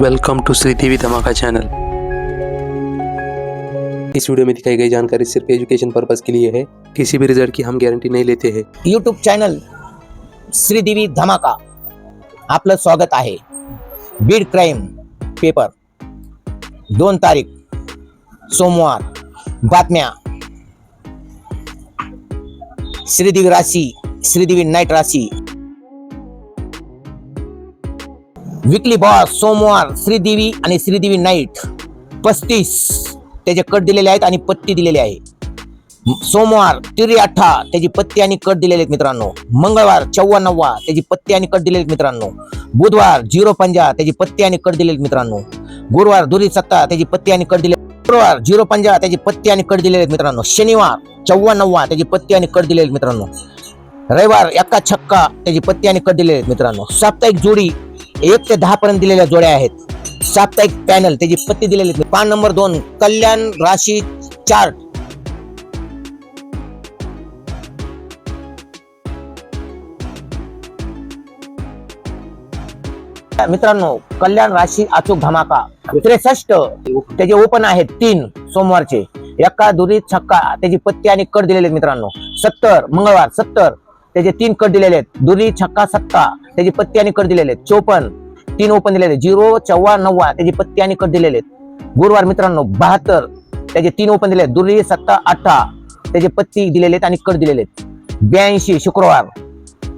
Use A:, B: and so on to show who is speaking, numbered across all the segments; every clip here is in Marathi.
A: वेलकम टू श्री देवी धमाका चैनल इस वीडियो में दिखाई गई जानकारी सिर्फ़ एजुकेशन पर्पज के लिए है। किसी भी रिज़ल्ट की हम गारंटी नहीं लेते हैं।
B: यूट्यूब चॅनल श्रीदेवी धमाका आपलं स्वागत आहे। बीड क्राईम पेपर दोन तारीख, सोमवार, बातम्या। श्रीदेवी राशी श्रीदेवी नाईट राशी। विकली बॉस सोमवार श्रीदेवी आणि श्रीदेवी नाईट पस्तीस. त्याचे कट दिलेले आहेत आणि पत्ती दिलेली आहे. सोमवार तिरी अठ्ठा त्याची पत्ती आणि कट दिलेले आहेत मित्रांनो. मंगळवार चव्वाण्णव्वा त्याची पत्ती आणि कट दिलेले आहेत मित्रांनो. बुधवार झिरो पंजा त्याची पत्ती आणि कट दिलेले आहेत मित्रांनो. गुरुवार दुरी सत्ता त्याची पत्ती आणि कट दिले शुक्रवार झिरो पंजा त्याची पत्ती आणि कट दिलेले आहेत मित्रांनो. शनिवार चव्वाण्णव्वा त्याची पत्ती आणि कट दिलेले आहेत मित्रांनो. रविवार एका छक्का त्याची पत्ती आणि कट दिलेले आहेत मित्रांनो. साप्ताहिक जोडी एक ते दहा पर्यंत दिलेल्या जोड्या आहेत. साप्ताहिक पॅनल त्याची पत्ती दिलेली आहेत. पान नंबर दोन कल्याण राशी चार्ट मित्रांनो कल्याण राशी अचूक धमाका. त्रेसष्ट त्याचे ओपन आहेत तीन सोमवारचे. एका दुरी छक्का त्याची पत्ती आणि कट दिलेले आहेत मित्रांनो. सत्तर मंगळवार सत्तर. त्याचे तीन कट दिलेले आहेत. दुरी छक्का सत्ता त्याची पत्ती आणि कट दिलेले आहेत. चोपन्न तीन ओपन दिलेले आहेत. झिरो चव्वा नव्वा त्याची पत्ती आणि कट दिलेले आहेत. गुरुवार मित्रांनो बहात्तर त्याचे तीन ओपन दिले आहेत. दुरी सत्ता अठरा त्याचे पत्ती दिलेले आहेत आणि कट दिलेले आहेत. ब्याऐंशी शुक्रवार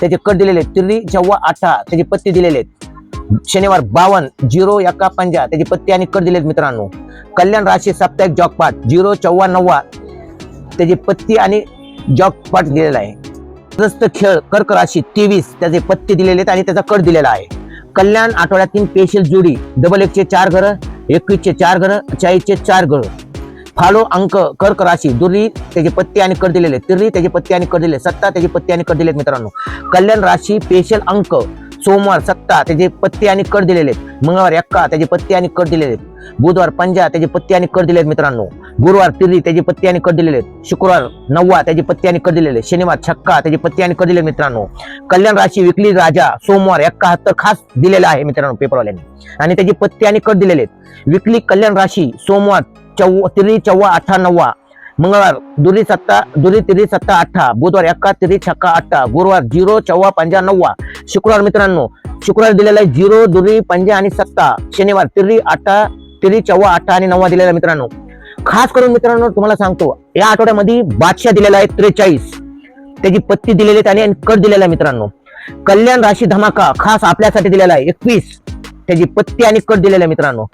B: त्याचे कट दिलेले आहेत. तिरी चव्वा अठरा त्याची पत्ती दिलेले आहेत. शनिवार बावन्न झिरो एका पंजा त्याची पत्ती आणि कट दिलेत मित्रांनो. कल्याण राशी साप्ताहिक जॉकपाट झिरो चव्वाण्णव्वा त्याची पत्ती आणि जॉकपाट दिलेला आहे. त्रस्त खेळ कर्क राशी तेवीस त्याचे पत्ते दिलेले आहेत आणि त्याचा कट दिलेला आहे. कल्याण आठवड्यातील पेशल जोडी डबल एकचे चार घर एकवीसचे चार घर चाळीसचे चार घर. फालो अंक कर्क राशी दुर्री त्याचे पत्ते आणि कर दिलेले तिर्री त्याचे पत्ते आणि कर दिले सत्ता त्याचे पत्ते आणि कर दिलेत मित्रांनो. कल्याण राशी पेशल अंक सोमवार सत्ता त्याचे पत्ते आणि कट दिलेले आहेत. मंगळवार एक्का त्याचे पत्ते आणि कट दिलेले आहेत. बुधवार पंजा त्याचे पत्ते आणि कट दिले आहेत मित्रांनो. गुरुवार तिरी त्याचे पत्ते आणि कट दिलेले आहेत. शुक्रवार नववा त्याचे पत्ते आणि कट दिलेले शनिवार छक्का त्याचे पत्ते आणि कट दिले मित्रांनो. कल्याण राशी विकली राजा सोमवार एक्काहत्तर खास दिलेला आहे मित्रांनो पेपरवाल्यांनी. आणि त्याची पत्ते आणि कट दिलेले आहेत. विकली कल्याण राशी सोमवार चौ तिरी चौवा अठ्ठा नववा मंगळवार दुरी सत्ता दुरी तिरी सत्ता अठ्ठा बुधवार एक्का तिरी छक्का अठ्ठा गुरुवार झिरो चौवा पंजा नववा. शुक्रवार मित्रांनो शुक्रवार दिलेला आहे झिरो दुरी पंजा आणि सत्ता. शनिवार तिरी अठ्ठा तिरी चौवा अठ्ठा आणि नववा दिलेला मित्रांनो. खास करून मित्रांनो तुम्हाला सांगतो या आठवड्यामध्ये बादशाह दिलेला आहे त्रेचाळीस. त्याची पत्ती दिलेली आहे आणि कट दिलेला आहे मित्रांनो. कल्याण राशी धमाका खास आपल्यासाठी दिलेला आहे एकवीस. त्याची पत्ती आणि कट दिलेला मित्रांनो.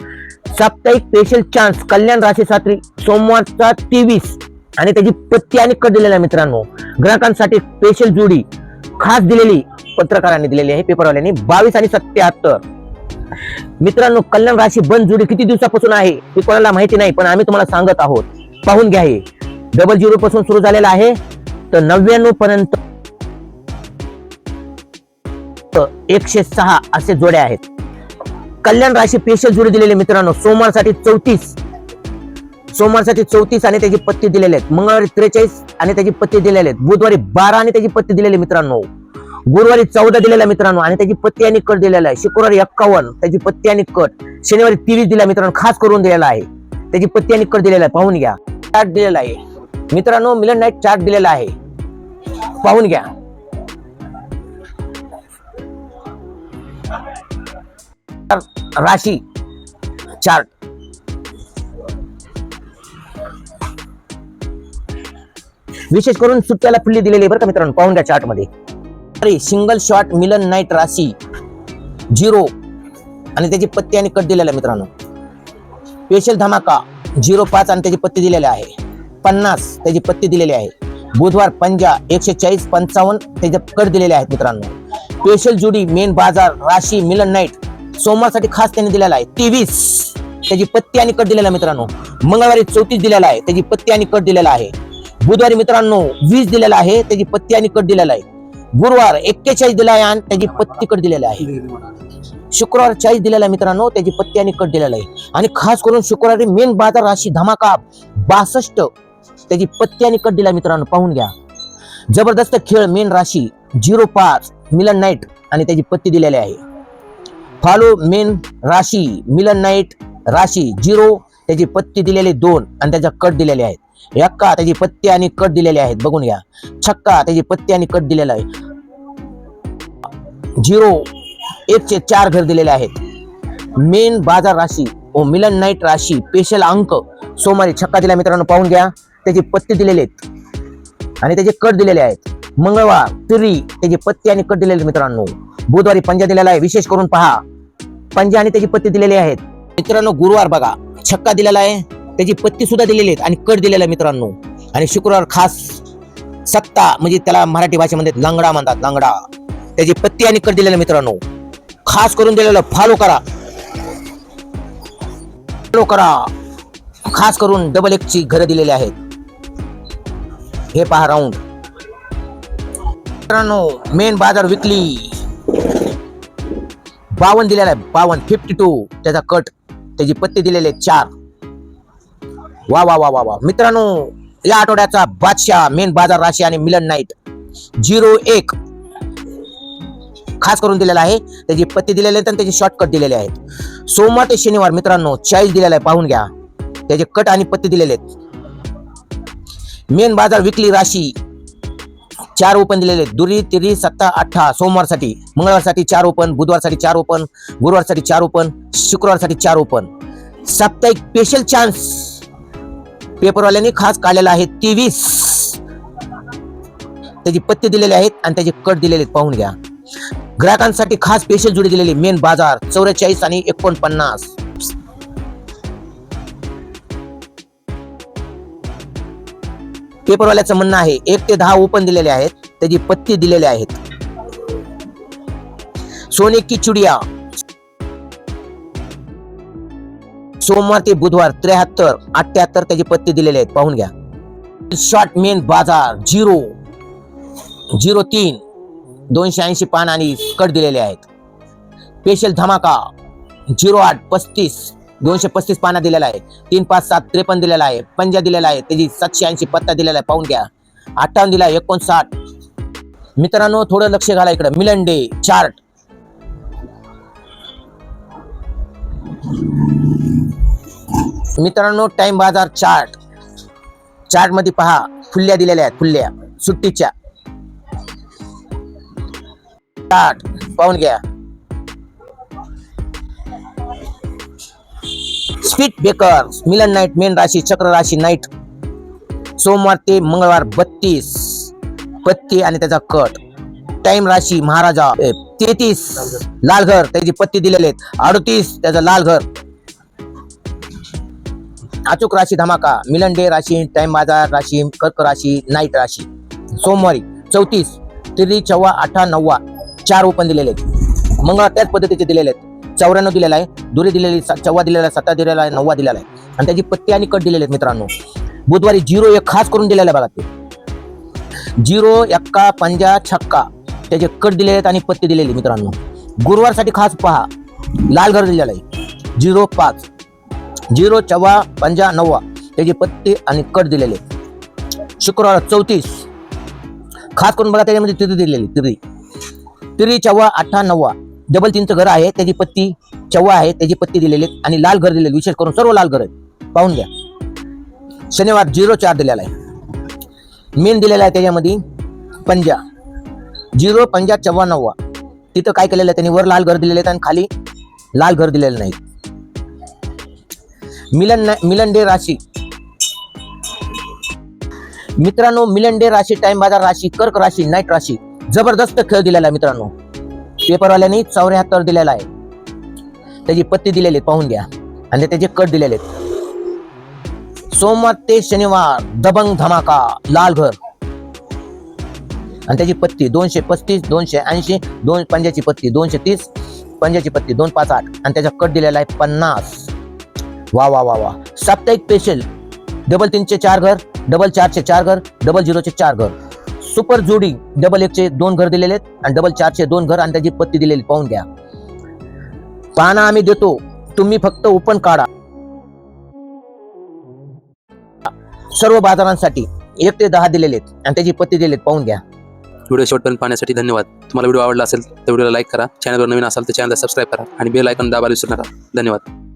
B: साप्ताहिक स्पेशल चान्स कल्याण राशी सात्री सोमवारचा तेवीस आणि त्याची पत्ती आणि कट दिलेला मित्रांनो. ग्राहकांसाठी स्पेशल जोडी खास दिलेली पत्रकारांनी दिलेली आहे. पेपरवाल्यांनी बावीस आणि सत्याहत्तर. मित्रांनो कल्याण राशी बंद जोडी किती दिवसापासून आहे हे कोणाला माहिती नाही पण आम्ही तुम्हाला सांगत आहोत. पाहून घ्या हे. डबल झिरो पासून सुरू झालेला आहे. तर नव्याण्णव पर्यंत एकशे सहा असे जोड्या आहेत. कल्याण राशी पेशल जोडी दिलेले मित्रांनो. सोमवारसाठी चौतीस. सोमवारसाठी चौतीस आणि त्याची पत्ती दिलेले आहेत. मंगळवारी त्रेचाळीस आणि त्याची पत्ती दिलेले आहेत. बुधवारी बारा आणि त्याची पत्ती दिलेली मित्रांनो. गुरुवारी चौदा दिलेला मित्रांनो आणि त्याची पत्ती आणि कट दिलेला आहे. शुक्रवारी एक्कावन्न त्याची पत्ती आणि कट. शनिवारी तेवीस दिला मित्रांनो खास करून दिलेला आहे. त्याची पत्ती आणि कट दिलेला आहे. पाहून घ्या. चार्ट दिलेला आहे. मित्रांनो मिलन नाईट चार्ट दिलेला आहे. पाहून घ्या. राशी. चार्ट विशेष करून सुट्ट्याला पिल्ली दिलेली आहे बरं का मित्रांनो पाहून घ्या चार्टमध्ये अरे सिंगल शॉट मिलन नाईट राशी. झिरो. आणि त्याची पत्ती आणि कट दिलेला आहे मित्रांनो. स्पेशल धमाका. झिरो पाच आणि त्याची पत्ती दिलेली आहे. पन्नास त्याची पत्ती दिलेली आहे. बुधवार पंजा एकशे चाळीस पंचावन्न त्याचे कट दिलेले आहेत मित्रांनो. स्पेशल जुडी मेन बाजार राशी मिलन नाईट सोमवारसाठी खास त्यांनी दिलेला आहे. तेवीस. त्याची पत्ती आणि कट दिलेला मित्रांनो. मंगळवारी चौतीस दिलेला आहे. त्याची पत्ती आणि कट दिलेला आहे. बुधवारी मित्रांनो वीस दिलेला आहे. त्याची पत्ती आणि कट दिलेला आहे. गुरुवार एक्केचाळीस दिला आहे आणि त्याची पत्ती कट दिलेला आहे. शुक्रवार चाळीस दिलेला आहे मित्रांनो त्याची पत्ती आणि कट दिलेला आहे. आणि खास करून शुक्रवारी मेन बाजार राशी धमाका बासष्ट. त्याची पत्ती आणि कट दिला मित्रांनो पाहून घ्या. जबरदस्त खेळ मेन राशी झिरो पाच मिलन नाईट आणि त्याची पत्ती दिलेली आहे. फॉलो मेन राशी मिलन नाईट राशी झिरो त्याची पत्ती दिलेले दोन आणि त्याच्या कट दिलेले आहेत. यक्का त्याची पत्ती आणि कट दिलेले आहेत. बघून घ्या. छक्का त्याची पत्ती आणि कट दिलेला आहे. झिरो एकचे चार घर दिलेले आहेत. मेन बाजार राशी ओ मिलन नाईट राशी स्पेशल अंक. सोमवारी छक्का दिला मित्रांनो पाहून घ्या. त्याची पत्ती दिलेले आहेत. आणि त्याचे कट दिलेले आहेत. मंगळवार तरी त्याची पत्ती आणि कट दिलेले मित्रांनो. बुधवारी पंजा दिलेला आहे विशेष करून पहा. पंजा आणि त्याची पत्ती दिलेली आहेत. मित्रांनो गुरुवार बघा छक्का दिलेला आहे त्याची पत्ती सुद्धा दिलेली आहेत आणि कट दिलेला आहे मित्रांनो. आणि शुक्रवार खास सत्ता म्हणजे त्याला मराठी भाषेमध्ये लंगडा म्हणतात लंगडा. त्याची पत्ती आणि कट दिलेला मित्रांनो. खास करून दिलेलं फॉलो करा. फॉलो करा. खास करून डबल एक ची घरं दिलेली आहेत. हे पहा राऊंड मित्रांनो मेन बाजार विकली. बावन दिलेला आहे बावन फिफ्टी टू त्याचा कट त्याची पत्ती दिलेले आहेत चार. वा वा वा वा वा. मित्रांनो या आठवड्याचा बादशाह मेन बाजार राशी आणि मिलन नाईट झिरो एक. खास करून दिलेला आहे. त्याची पत्ती दिलेली आहेत आणि त्याचे शॉर्टकट दिलेले आहेत. सोमवार ते शनिवार मित्रांनो चाळीस दिलेला आहे पाहून घ्या. त्याचे कट आणि पत्ते दिलेले आहेत. मेन बाजार विकली राशी. चार ओपन दिलेले आहेत. दुरी तिरी सत्ता अठ्ठा सोमवारसाठी मंगळवारसाठी चार ओपन बुधवारसाठी चार ओपन गुरुवारसाठी चार ओपन शुक्रवारसाठी चार ओपन. साप्ताहिक स्पेशल चान्स पेपरवाल्यांनी खास काढलेला आहे तेवीस. त्याची पत्ते दिलेले आहेत आणि त्याचे कट दिलेले आहेत. पाहून घ्या. ग्राहकांसाठी खास स्पेशल जुडी दिलेली मेन बाजार चौवेचाळीस आणि एकोणपन्नास. पेपरवाल्याचं म्हणणं आहे एक ते दहा ओपन दिलेले आहेत त्याची पत्ती दिलेले आहेत. सोने की चुडिया. सोमवार ते बुधवार त्र्याहत्तर अठ्याहत्तर त्याची पत्ती दिलेले आहेत. पाहून घ्या. शॉर्ट मेन बाजार झिरो झिरो तीन दोनशे ऐंशी पान आणि कट दिलेले आहेत. स्पेशल धमाका झिरो आठ पस्तीस. दोनशे पस्तीस पाना दिलेला आहे. तीन पाच सात त्रेपन्न दिलेला आहे. पंजा दिलेला आहे. त्याची सातशे ऐंशी पत्ता दिलेला आहे. पाहून घ्या. अठ्ठावन्न दिला एकोणसाठ. मित्रांनो थोडं लक्ष घाला इकडे. Milan day chart. मित्रांनो टाइम बाजार चार्ट. चार्टमध्ये पहा. फुल्ल्या दिलेल्या आहेत. फुल्ल्या सुट्टीच्या. चार्ट. पाहून घ्या. स्पीड बेकर मिलन नाईट मेन राशी चक्र राशी नाईट सोमवार ते मंगळवार बत्तीस. पत्ती आणि त्याचा कट. टाइम राशी महाराजा. तेहतीस. लालघर त्याची पत्ती दिलेले आहेत. अडतीस त्याचा लालघर अचूक राशी धमाका. मिलन डे राशी टाइम बाजार राशी कर्क राशी नाईट राशी. सोमवारी चौतीस. तिरी चव्वा अठरा नव्वा चार ओपन दिलेले आहेत. मंगळवार त्याच पद्धतीचे दिलेले आहेत. चौऱ्याण्णव दिलेला आहे दुरी दिलेली चव्वा दिलेला आहे सत्ता दिलेला आहे नव्वा दिलेला आहे. आणि त्याची पट्टी आणि कट दिलेले आहेत मित्रांनो. बुधवारी झिरो एक खास करून दिलेला आहे बघा ते. झिरो एक्का पंजा छक्का. त्याचे कट दिलेले आहेत आणि पत्ती दिलेली मित्रांनो. गुरुवारसाठी खास पहा. लाल घर दिलेला आहे. झिरो पाच. झिरो चव्वा पंजा नव्वा. त्याचे पत्ते आणि कट दिलेले शुक्रवार चौतीस. खास करून बघा त्याच्यामध्ये तिरी दिलेली तिरी तिरी चव्वा अठ्ठा नव्वा. डबल तीनचं घर आहे त्याची पत्ती चव्वा आहे त्याची पत्ती दिलेली आणि लाल घर दिलेले विशेष करून सर्व लाल घर आहेत. पाहून घ्या. शनिवार झिरो चार दिलेला आहे. मेन दिलेला आहे त्याच्यामध्ये पंजा. झिरो पंजा चव्वा नव्वा. तिथं काय केलेलं आहे? त्यांनी वर लाल घर दिलेले आहेत आणि खाली लाल घर दिलेलं नाही. मिलन मिलन डे राशी. मित्रांनो मिलन डे राशी टाइम बाजार राशी कर्क राशी नाईट राशी. जबरदस्त खेळ दिलेला आहे मित्रांनो. पेपरवाल्यांनी चौऱ्याहत्तर दिलेला आहे. त्याची पत्ती दिलेली पाहून घ्या. आणि त्याचे कट दिलेले आहेत. सोमवार ते शनिवार दबंग धमाका लाल घर आणि त्याची पत्ती दोनशे पस्तीस दोनशे ऐंशी दोन पंजाची पत्ती दोनशे तीस पंजाची पत्ती दोन पाच आठ. आणि त्याचा कट दिलेला आहे पन्नास. वा वा वा वा. साप्ताहिक स्पेशल डबल तीनचे चार घर डबल चारचे चार घर डबल झिरोचे चार घर. सुपर जोडी डबल एकचे दोन घर दिलेले आहेत आणि डबल चारचे दोन घर आणि त्याची पत्ती दिलेली. पाहून घ्या. पाना आम्ही देतो. तुम्ही फक्त ओपन काढा. सर्व बाजारांसाठी एक ते दहा दिलेले आहेत आणि त्याची पत्ती दिलेत पाहून घ्या.
A: व्हिडिओ शेवटपर्यंत पाहण्यासाठी धन्यवाद. तुम्हाला व्हिडिओ आवडला असेल तर व्हिडिओला लाईक करा. चॅनलवर नवीन असाल तर चॅनलला सबस्क्राईब करा आणि बेल आयकॉन दाबायला विसरू नका. धन्यवाद.